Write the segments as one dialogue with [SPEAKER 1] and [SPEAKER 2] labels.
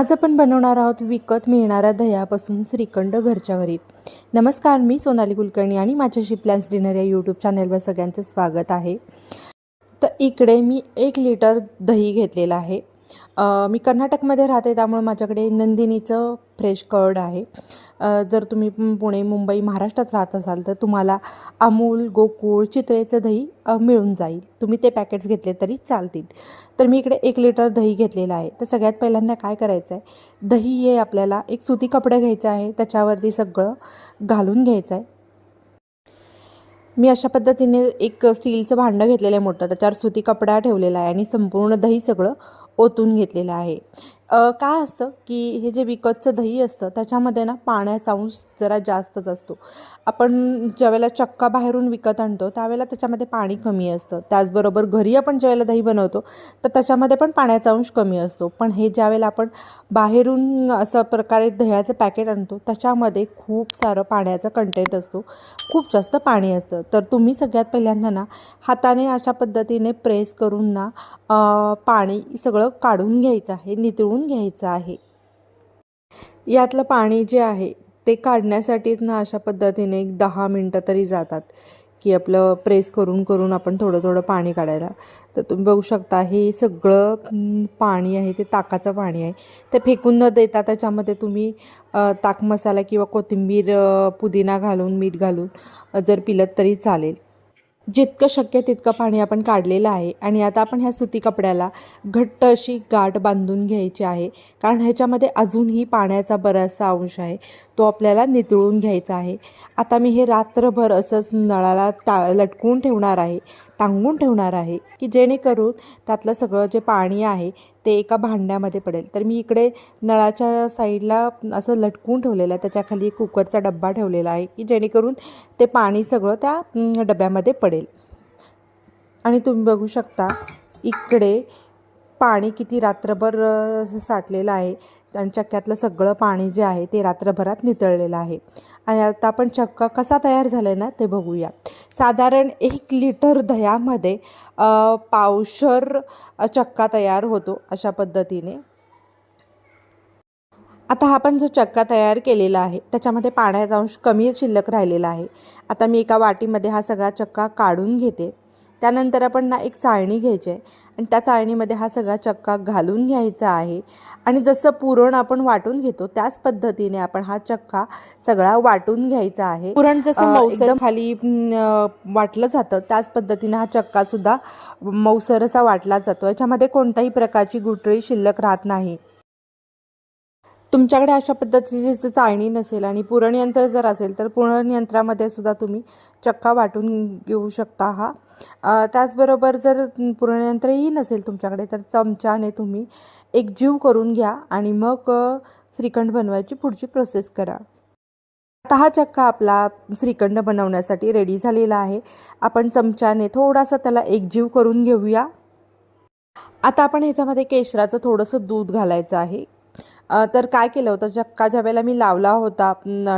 [SPEAKER 1] आज आपण बनवणार आहोत विकत मिळणाऱ्या दह्यापासून श्रीखंड घरच्या घरी. नमस्कार मी सोनाली कुलकर्णी आणि माझ्याशी प्लॅन्स डिनर या यूट्यूब चॅनलवर सगळ्यांचं स्वागत आहे. तर इकडे मी एक लिटर दही घेतलेलं आहे. मी कर्नाटकमध्ये राहते त्यामुळे माझ्याकडे नंदिनीचं फ्रेश कर्ड आहे. जर तुम्ही पुणे मुंबई महाराष्ट्रात राहत असाल तर तुम्हाला अमूल गोकुळ चितळेचं दही मिळून जाईल. तुम्ही ते पॅकेट्स घेतले तरी चालतील. तर मी इकडे एक लिटर दही घेतलेलं आहे. तर सगळ्यात पहिल्यांदा काय करायचं आहे? दही हे आपल्याला एक सुती कपडं घ्यायचं आहे. त्याच्यावरती सगळं घालून घ्यायचं आहे. मी अशा पद्धतीने एक स्टीलचं भांडं घेतलेलं आहे मोठं. त्याच्यावर सुती कपडा ठेवलेला आहे आणि संपूर्ण दही सगळं ओतून घेतलेलं आहे. काय असतं की हे जे विकतचं दही असतं त्याच्यामध्ये ना पाण्याचा अंश जरा जास्तच असतो. आपण ज्यावेळेला चक्का बाहेरून विकत आणतो त्यावेळेला त्याच्यामध्ये पाणी कमी असतं. त्याचबरोबर घरी आपण ज्यावेळेला दही बनवतो तर त्याच्यामध्ये पण पाण्याचा अंश कमी असतो. पण हे ज्यावेळेला आपण बाहेरून असं प्रकारे दह्याचं पॅकेट आणतो त्याच्यामध्ये खूप सारं पाण्याचा कंटेंट असतो. खूप जास्त पाणी असतं. तर तुम्ही सगळ्यात पहिल्यांदा ना हाताने अशा पद्धतीने प्रेस करून ना पाणी सगळं काढून घ्यायचं आहे. नितळून घ्यायचं आहे. यातलं पाणी जे आहे ते काढण्यासाठीच ना अशा पद्धतीने एक दहा मिनटं तरी जातात की आपलं प्रेस करून करून आपण थोडं थोडं पाणी काढायला. तर तुम्ही बघू शकता हे सगळं पाणी आहे ते ताकाचं पाणी आहे. ते फेकून न देता त्याच्यामध्ये तुम्ही ताक मसाला किंवा कोथिंबीर पुदिना घालून मीठ घालून जर पिलत तरी चालेल. जितकं शक्य तितकं पाणी आपण काढलेलं आहे आणि आता आपण ह्या सुती कपड्याला घट्ट अशी गाठ बांधून घ्यायची आहे. कारण ह्याच्यामध्ये अजूनही पाण्याचा बराचसा अंश आहे. तो आपल्याला नितळून घ्यायचा आहे. आता मी हे रात्रभर असंच नळाला ता लटकून ठेवणार आहे. टांगून ठेवणार आहे की जेणेकरून त्यातलं सगळं जे पाणी आहे ते एका भांड्यामध्ये पडेल. तर मी इकडे नळाच्या साईडला असं लटकून ठेवलेलं आहे. त्याच्याखाली एक कुकरचा डब्बा ठेवलेला आहे की जेणेकरून ते पाणी सगळं त्या डब्यामध्ये पडेल. आणि तुम्ही बघू शकता इकडे पाणी किती रात्रभर साठलेलं आहे आणि चक्क्यातलं सगळं पाणी जे आहे ते रात्रभरात नितळलेलं आहे. आणि आता आपण चक्का कसा तयार झाला आहे ना ते बघूया. साधारण एक लिटर दह्यामध्ये पावशर चक्का तयार होतो अशा पद्धतीने. आता हा पण जो चक्का तयार केलेला आहे त्याच्यामध्ये पाण्याचा अंश कमी शिल्लक राहिलेला आहे. आता मी एका वाटीमध्ये हा सगळा चक्का काढून घेते. त्यानंतर आपण ना एक चाळणी घ्यायची आहे. आणि त्या चाळणीमध्ये हा सगळा चक्का घालून घ्यायचा आहे. आणि जसं पुरण आपण वाटून घेतो त्याच पद्धतीने आपण हा चक्का सगळा वाटून घ्यायचा आहे. पुरण जसं मौसर खाली वाटलं जातं त्याच पद्धतीने हा चक्का सुद्धा मौसर असा वाटला जातो. याच्यामध्ये कोणत्याही प्रकारची गुठळी शिल्लक राहत नाही. तुमच्याकडे अशा पद्धतीची जर चाळणी नसेल आणि पुरणयंत्र जर असेल तर पुरणयंत्रामध्ये सुद्धा तुम्ही चक्का वाटून घेऊ शकता हा. त्याचबरोबर जर पुरणयंत्रही नसेल तुमच्याकडे तर चमच्याने तुम्ही एक जीव करून घ्या आणि मग श्रीखंड बनवायची पुढची प्रोसेस करा. आता हा चक्का आपला श्रीखंड बनवण्यासाठी रेडी झालेला आहे. आपण चमच्याने थोडासा त्याला एकजीव करून घेऊया. आता आपण ह्याच्यामध्ये केशराचं थोडंसं दूध घालायचं आहे. तर काय केलं होतं? चक्का ज्या वेळेला मी लावला होता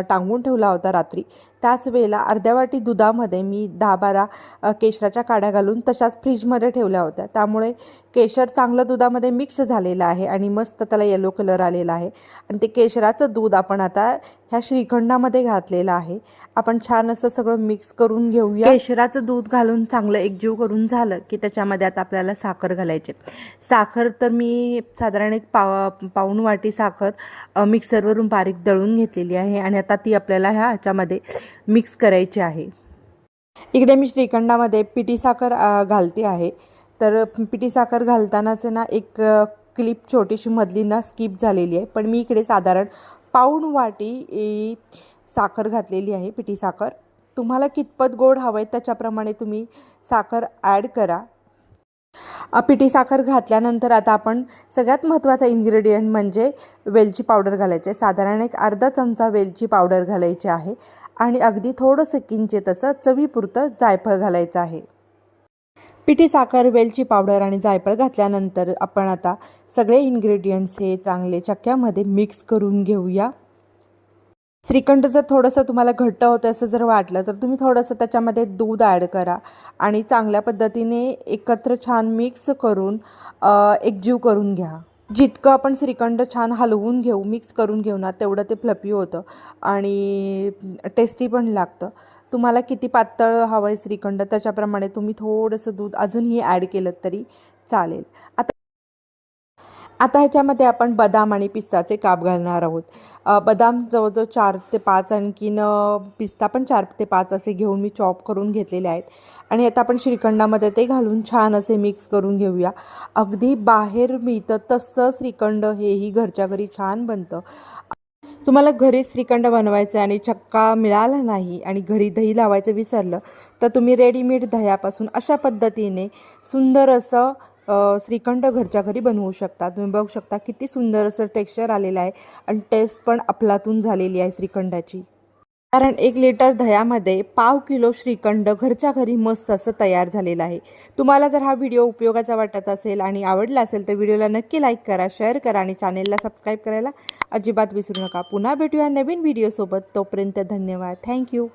[SPEAKER 1] टांगून ठेवला होता रात्री त्याच वेळेला अर्ध्या वाटी दुधामध्ये मी दहा बारा केशराच्या काड्या घालून तशाच फ्रीजमध्ये ठेवल्या होत्या. त्यामुळे केशर चांगलं दुधामध्ये मिक्स झालेलं आहे आणि मस्त त्याला येलो कलर आलेला आहे. आणि ते केशराचं दूध आपण आता ह्या श्रीखंडामध्ये घातलेलं आहे. आपण छान असं सगळं मिक्स करून घेऊया. केशराचं दूध घालून चांगलं एकजीव करून झालं की त्याच्यामध्ये आता आपल्याला साखर घालायची. साखर तर मी साधारण एक पाव पाऊण वाटी साखर मिक्सरवरून बारीक दळून घेतलेली आहे आणि आता ती आपल्याला ह्या ह्याच्यामध्ये मिक्स करायची आहे. इकडे मी श्रीखंडामध्ये पिठी साखर घालते आहे. तर पिठी साखर घालतानाच ना एक क्लिप छोटीशी मधली ना स्किप झालेली आहे. पण मी इकडे साधारण पाऊण वाटी साखर घातलेली आहे पिठी साखर. तुम्हाला कितपत गोड हवं आहे त्याच्याप्रमाणे तुम्ही साखर ॲड करा. पिठी साखर घातल्यानंतर आता आपण सगळ्यात महत्त्वाचा इन्ग्रेडियंट म्हणजे वेलची पावडर घालायची आहे. साधारण एक अर्धा चमचा वेलची पावडर घालायची आहे. आणि अगदी थोडंसं किंचित असं चवीपुरतं जायफळ घालायचं आहे. पिठी साखर वेलची पावडर आणि जायफळ घातल्यानंतर आपण आता सगळे इन्ग्रेडियंट्स हे चांगले चक्क्यामध्ये मिक्स करून घेऊया. श्रीखंड जर थोडंसं तुम्हाला घट्ट होतं असं जर वाटलं तर तुम्ही थोडंसं त्याच्यामध्ये दूध ॲड करा आणि चांगल्या पद्धतीने एकत्र छान मिक्स करून एकजीव करून घ्या. जितकं आपण श्रीखंड छान हलवून घेऊ मिक्स करून घेऊ ना तेवढं ते फ्लपी होतं. आणि टेस्टी पण लागतं. तुम्हाला किती पातळ हवं आहे श्रीखंड त्याच्याप्रमाणे तुम्ही थोडंसं दूध अजूनही ॲड केलं तरी चालेल. आता आता ह्याच्यामध्ये आपण बदाम आणि पिस्ताचे काप घालणार आहोत. बदाम जवळजवळ चार ते पाच आणखीन पिस्ता पण चार ते पाच असे घेऊन मी चॉप करून घेतलेले आहेत. आणि आता आपण श्रीखंडामध्ये ते घालून छान असे मिक्स करून घेऊया. अगदी बाहेर मिळतं तसं श्रीखंड हेही घरच्या घरी छान बनतं. तुम्हाला घरी श्रीखंड बनवायचं आणि चक्का मिळाला नाही आणि घरी दही लावायचं विसरलं तर तुम्ही रेडीमेड दह्यापासून अशा पद्धतीने सुंदर असं श्रीखंड घरच्या घरी बनवू शकता. तुम्ही बघू शकता किती सुंदर असं टेक्स्चर आलेलं आहे आणि टेस्ट पण अफलातून झालेली आहे श्रीखंडाची. कारण एक लिटर दह्यामध्ये पाव किलो श्रीखंड घरच्या घरी मस्त असं तयार झालेलं आहे. तुम्हाला जर हा व्हिडिओ उपयोगाचा वाटत असेल आणि आवडला असेल तर व्हिडिओला नक्की लाईक करा शेअर करा आणि चॅनेलला सबस्क्राईब करायला अजिबात विसरू नका. पुन्हा भेटूया नवीन व्हिडिओसोबत तोपर्यंत धन्यवाद. थँक्यू